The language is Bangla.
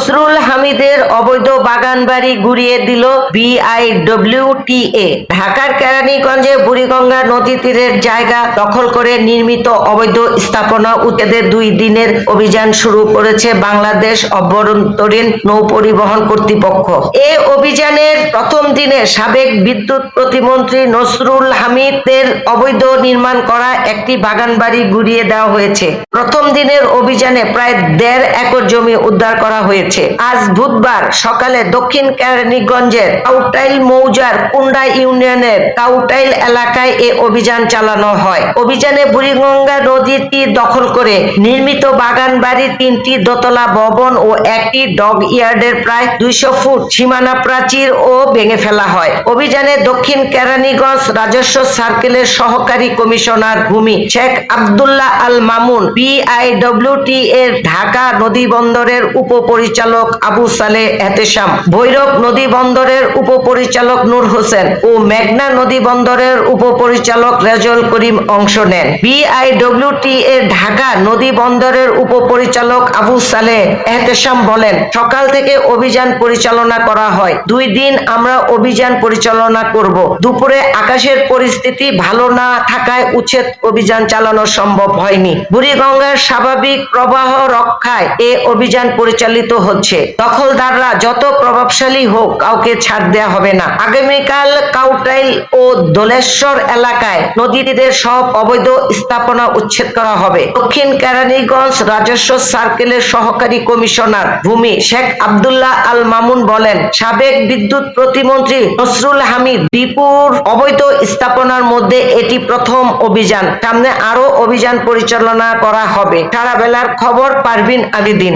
নসরুল হামিদের অবৈধ বাগান বাড়ি ঘুরিয়ে দিল বিআইডব্লিউটিএ। ঢাকার কেরানীগঞ্জে বুড়িগঙ্গা নদী তীরের জায়গা দখল করে নির্মিত অবৈধ স্থাপনা উচ্ছেদের দুই দিনের অভিযান শুরু করেছে বাংলাদেশ অভ্যন্তরীণ নৌ পরিবহন কর্তৃপক্ষ। এ অভিযানের প্রথম দিনে সাবেক বিদ্যুৎ প্রতিমন্ত্রী নসরুল হামিদের অবৈধ নির্মাণ করা একটি বাগান বাড়ি ঘুরিয়ে দেওয়া হয়েছে। প্রথম দিনের অভিযানে প্রায় দেড় একর জমি উদ্ধার করা হয়েছে। আজ বুধবার সকালে দক্ষিণ কেরানীগঞ্জের কাউটাইল মৌজার কুন্ডা ইউনিয়নের কাউটাইল এলাকায় এ অভিযান চালানো হয়। অভিযানে বুড়িগঙ্গা নদীর তীর দখল করে নির্মিত বাগান বাড়ির তিনটি দোতলা ভবন ও একটি ডগ ইয়ার্ডের প্রায় দুইশো ফুট সীমানা প্রাচীর ও ভেঙে ফেলা হয়। অভিযানে দক্ষিণ কেরানীগঞ্জ রাজস্ব সার্কেলের সহকারী কমিশনার ভূমি শেখ আব্দুল্লাহ আল মামুন বিআইডব্লিউটি এর ঢাকা নদী বন্দরের উপপরিচালক আবু সালে এহতেশাম ভৈরব নদী বন্দরের উপপরিচালক নূর হোসেন ও মেঘনা নদী বন্দরের উপপরিচালক রেজল করিম অংশ নেন। বিআইডব্লিউটি এর ঢাকা নদী বন্দরের উপপরিচালক আবু সালে এহতেশাম বলেন, সকাল থেকে অভিযান পরিচালনা করা হয়, দুই দিন আমরা অভিযান পরিচালনা করব। দুপুরে আকাশের পরিস্থিতি ভালো না থাকায় উচ্ছেদ অভিযান চালানো সম্ভব হয়নি। বুড়িগঙ্গার স্বাভাবিক প্রবাহ রক্ষায় এ অভিযান পরিচালিত হচ্ছে। দখলদাররা যত প্রভাবশালী হোক কাউকে ছাড় দেওয়া হবে না। আগামীকাল কাউটাইল ও দোলেশ্বর এলাকায় নদীতীরের সব অবৈধ স্থাপনা উচ্ছেদ করা হবে। দক্ষিণ কেরানীগঞ্জ রাজস্ব সার্কেলের সহকারী কমিশনার ভূমি শেখ আব্দুল্লাহ আল মামুন বলেন, সাবেক বিদ্যুৎ প্রতিমন্ত্রী নসরুল হামিদ বিপুর অবৈধ স্থাপনার মধ্যে এটি প্রথম অভিযান। সামনে আরও অভিযান পরিচালনা করা হবে। সারা বেলার খবর পারভিন আবিদিন